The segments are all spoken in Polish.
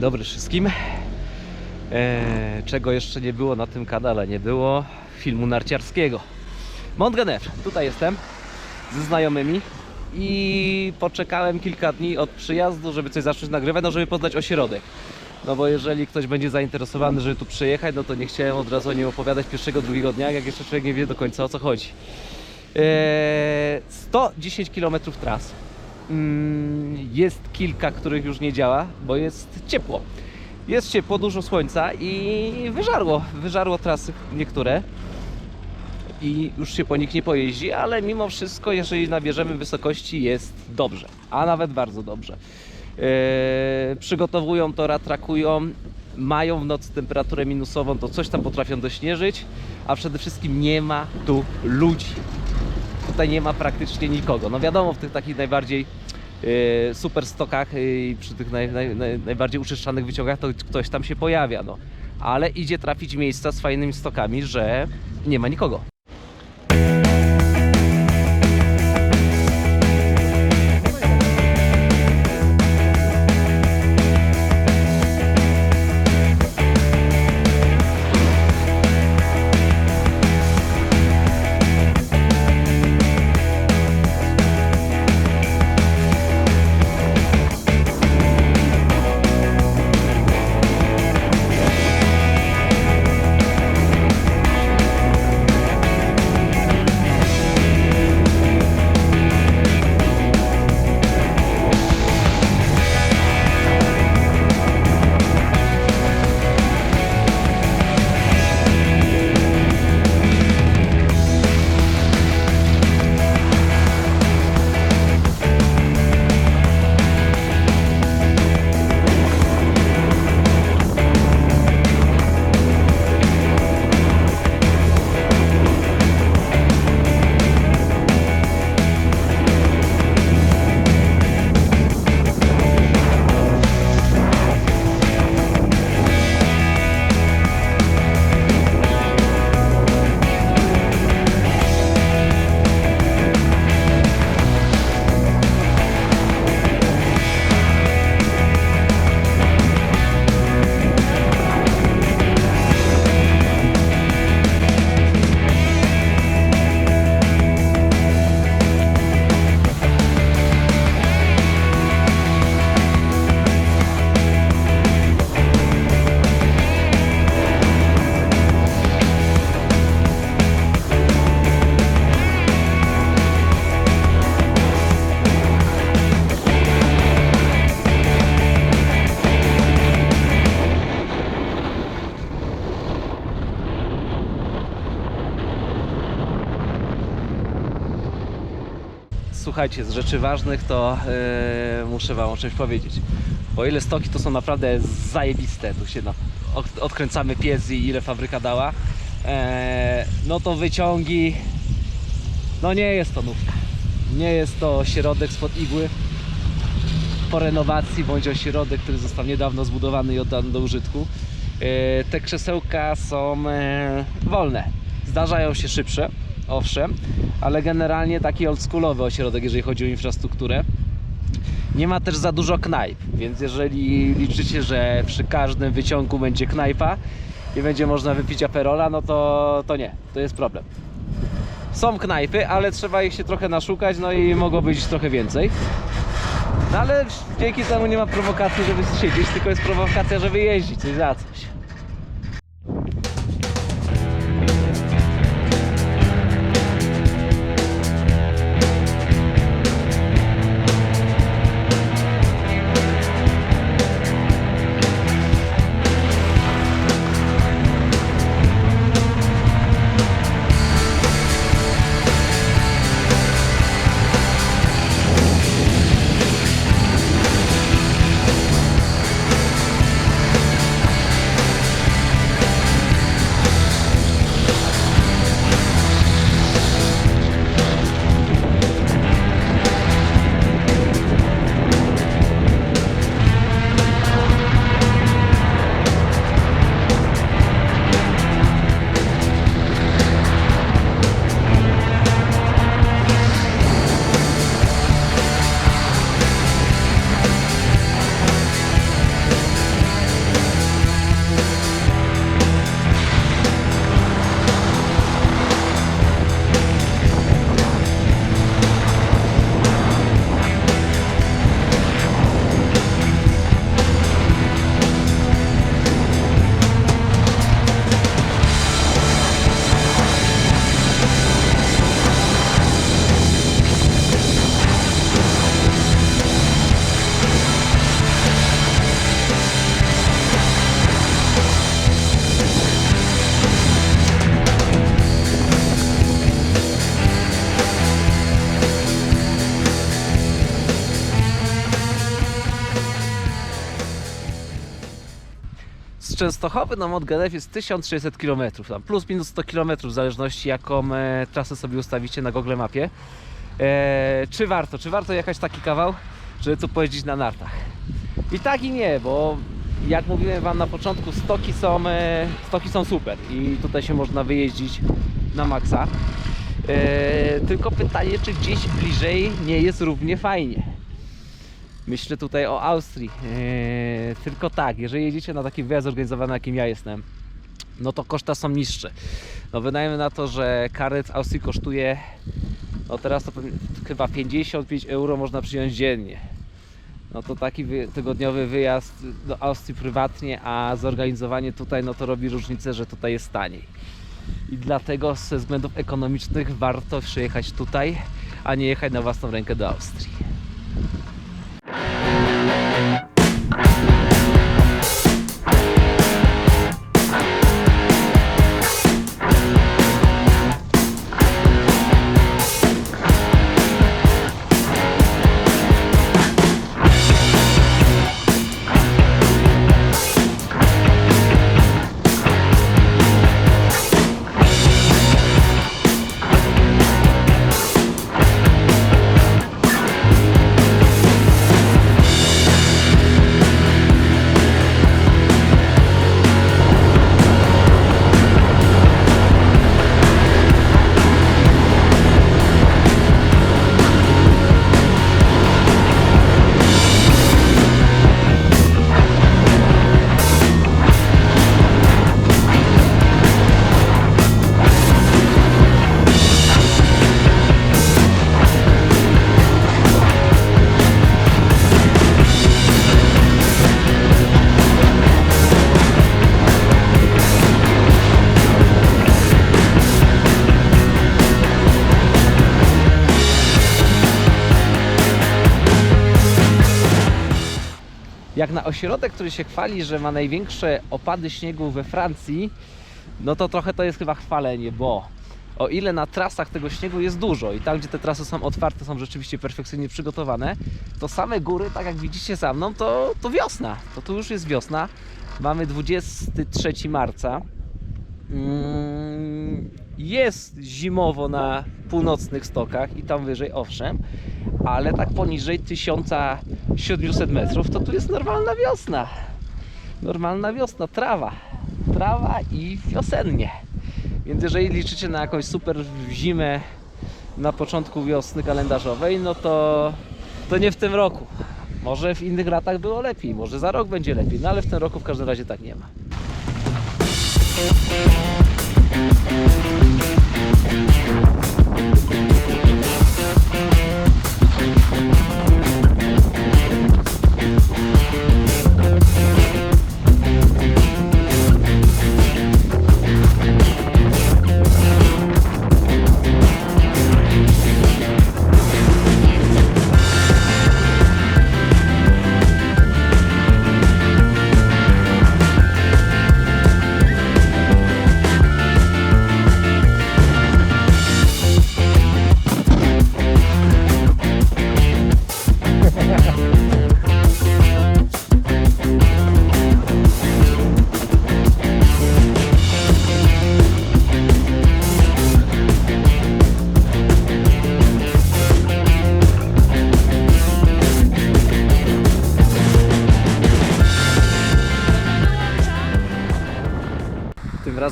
dobry wszystkim. Eee, czego jeszcze nie było na tym kanale? Nie było filmu narciarskiego. Mont Genèvre, tutaj jestem ze znajomymi i poczekałem kilka dni od przyjazdu, żeby coś zacząć nagrywać, no żeby poznać ośrodek. No bo jeżeli ktoś będzie zainteresowany, żeby tu przyjechać, no to nie chciałem od razu o nim opowiadać pierwszego, drugiego dnia, jak jeszcze człowiek nie wie do końca o co chodzi. Eee, 110 km tras. Mm, Jest kilka, których już nie działa, bo jest ciepło. Jest ciepło, dużo słońca i wyżarło, wyżarło trasy niektóre i już się po nich nie pojeździ, ale mimo wszystko, jeżeli nabierzemy wysokości, jest dobrze, a nawet bardzo dobrze. Eee, przygotowują to, ratrakują, mają w nocy temperaturę minusową, to coś tam potrafią dośnieżyć, a przede wszystkim nie ma tu ludzi. Tutaj nie ma praktycznie nikogo. No wiadomo, w tych takich najbardziej e, super stokach e, i przy tych naj, naj, naj, najbardziej uczyszczanych wyciągach to ktoś tam się pojawia, no. Ale idzie trafić miejsca z fajnymi stokami, że nie ma nikogo. Słuchajcie, z rzeczy ważnych to e, muszę Wam o czymś powiedzieć. O ile stoki to są naprawdę zajebiste, tu się na, od, odkręcamy pies i ile fabryka dała, e, no to wyciągi, no nie jest to nówka. Nie jest to środek spod igły po renowacji, bądź ośrodek, który został niedawno zbudowany i oddany do użytku. E, te krzesełka są e, wolne. Zdarzają się szybsze, owszem, ale generalnie taki oldschoolowy ośrodek, jeżeli chodzi o infrastrukturę. Nie ma też za dużo knajp, więc jeżeli liczycie, że przy każdym wyciągu będzie knajpa i będzie można wypić aperola, no to, to nie, to jest problem. Są knajpy, ale trzeba ich się trochę naszukać, no i mogło być trochę więcej. No ale dzięki temu nie ma prowokacji, żeby siedzieć, tylko jest prowokacja, żeby jeździć, coś za coś. Częstochowy na Mont Genève jest 1600 km, tam plus minus 100 km w zależności jaką e, trasę sobie ustawicie na Google Mapie. E, czy warto? Czy warto jechać taki kawał, żeby tu pojeździć na nartach? I tak i nie, bo jak mówiłem Wam na początku, stoki są, e, stoki są super i tutaj się można wyjeździć na maksa. E, tylko pytanie, czy gdzieś bliżej nie jest równie fajnie. Myślę tutaj o Austrii. E, tylko tak, jeżeli jedziecie na taki wyjazd zorganizowany, jakim ja jestem, no to koszta są niższe. No wydajemy na to, że karet w Austrii kosztuje, no teraz to chyba 55 euro można przyjąć dziennie. No to taki wy, tygodniowy wyjazd do Austrii prywatnie, a zorganizowanie tutaj, no to robi różnicę, że tutaj jest taniej. I dlatego ze względów ekonomicznych warto przyjechać tutaj, a nie jechać na własną rękę do Austrii. Jak na ośrodek, który się chwali, że ma największe opady śniegu we Francji, no to trochę to jest chyba chwalenie, bo o ile na trasach tego śniegu jest dużo i tam, gdzie te trasy są otwarte, są rzeczywiście perfekcyjnie przygotowane, to same góry, tak jak widzicie za mną, to, to wiosna. To tu już jest wiosna. Mamy 23 marca. Mm, Jest zimowo na północnych stokach i tam wyżej, owszem, ale tak poniżej 1700 metrów to tu jest normalna wiosna. Normalna wiosna, trawa. Trawa i wiosennie. Więc jeżeli liczycie na jakąś super zimę na początku wiosny kalendarzowej, no to, to nie w tym roku. Może w innych latach było lepiej, może za rok będzie lepiej, no ale w tym roku w każdym razie tak nie ma.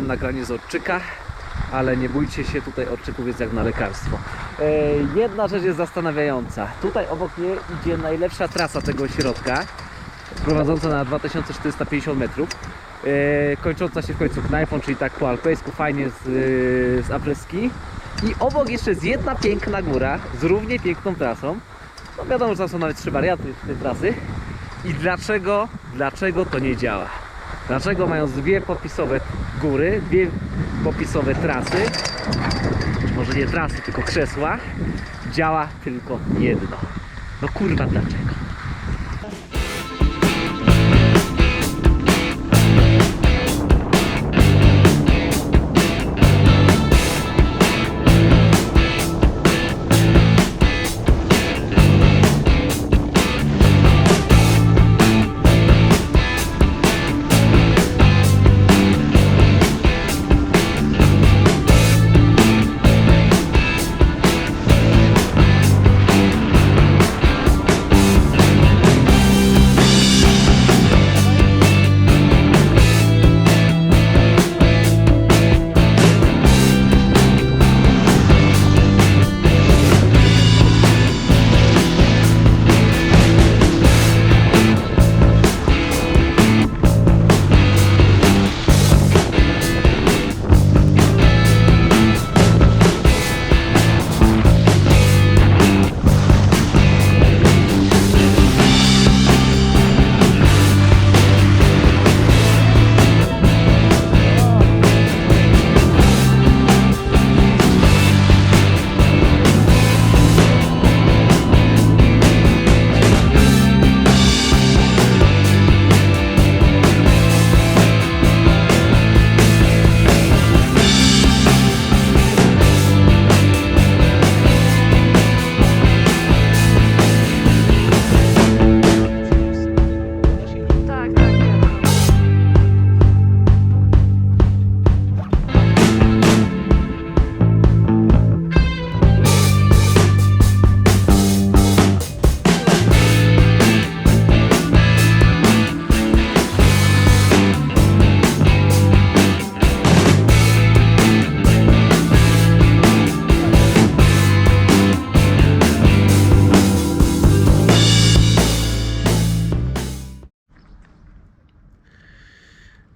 Tym razem nagranie z odczyka, ale nie bójcie się, tutaj odczyków jest jak na lekarstwo. E, jedna rzecz jest zastanawiająca. Tutaj obok mnie idzie najlepsza trasa tego ośrodka, prowadząca na 2450 metrów, e, kończąca się w końcu knajpą, czyli tak po alpejsku, fajnie z, e, z apreski. I obok jeszcze jest jedna piękna góra z równie piękną trasą. No wiadomo, że tam są nawet trzy warianty tej trasy. I dlaczego, dlaczego to nie działa? Dlaczego mając dwie popisowe góry, dwie popisowe trasy, może nie trasy, tylko krzesła, działa tylko jedno? No kurwa, dlaczego?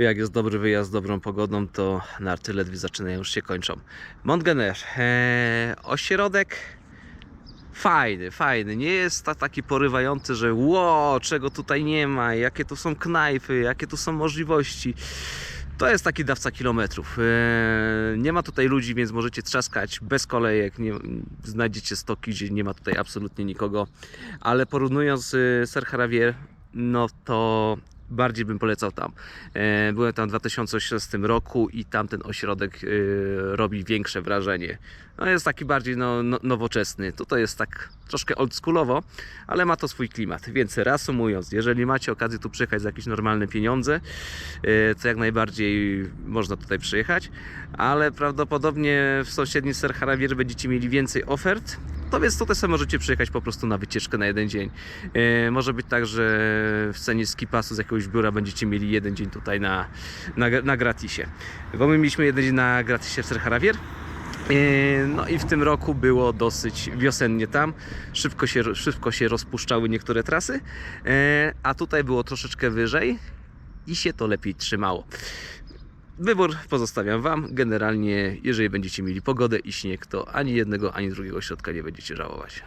Jak jest dobry wyjazd z dobrą pogodą, to narty ledwie zaczynają, już się kończą. Montgener, e, ośrodek fajny, fajny. Nie jest ta, taki porywający, że ło, czego tutaj nie ma, jakie tu są knajpy, jakie tu są możliwości. To jest taki dawca kilometrów. Eee, Nie ma tutaj ludzi, więc możecie trzaskać bez kolejek. Nie, znajdziecie stoki, gdzie nie ma tutaj absolutnie nikogo. Ale porównując y, Ser Haravier, no to bardziej bym polecał tam. E, Byłem tam w 2018 roku i tamten ośrodek y, robi większe wrażenie. No jest taki bardziej no, no, nowoczesny. Tutaj jest tak troszkę oldschoolowo, ale ma to swój klimat. Więc reasumując, jeżeli macie okazję tu przyjechać za jakieś normalne pieniądze, e, to jak najbardziej można tutaj przyjechać, ale prawdopodobnie w sąsiednim Ser Haravier będziecie mieli więcej ofert, to więc tutaj sobie możecie przyjechać po prostu na wycieczkę na jeden dzień. E, może być tak, że w cenie skipasu z jakiegoś biura będziecie mieli jeden dzień tutaj na, na, na gratisie. Bo my mieliśmy jeden dzień na gratisie w Ser Haravier. E, No i w tym roku było dosyć wiosennie tam. Szybko się, szybko się rozpuszczały niektóre trasy, e, a tutaj było troszeczkę wyżej i się to lepiej trzymało. Wybór pozostawiam Wam. Generalnie, jeżeli będziecie mieli pogodę i śnieg, to ani jednego, ani drugiego środka nie będziecie żałować.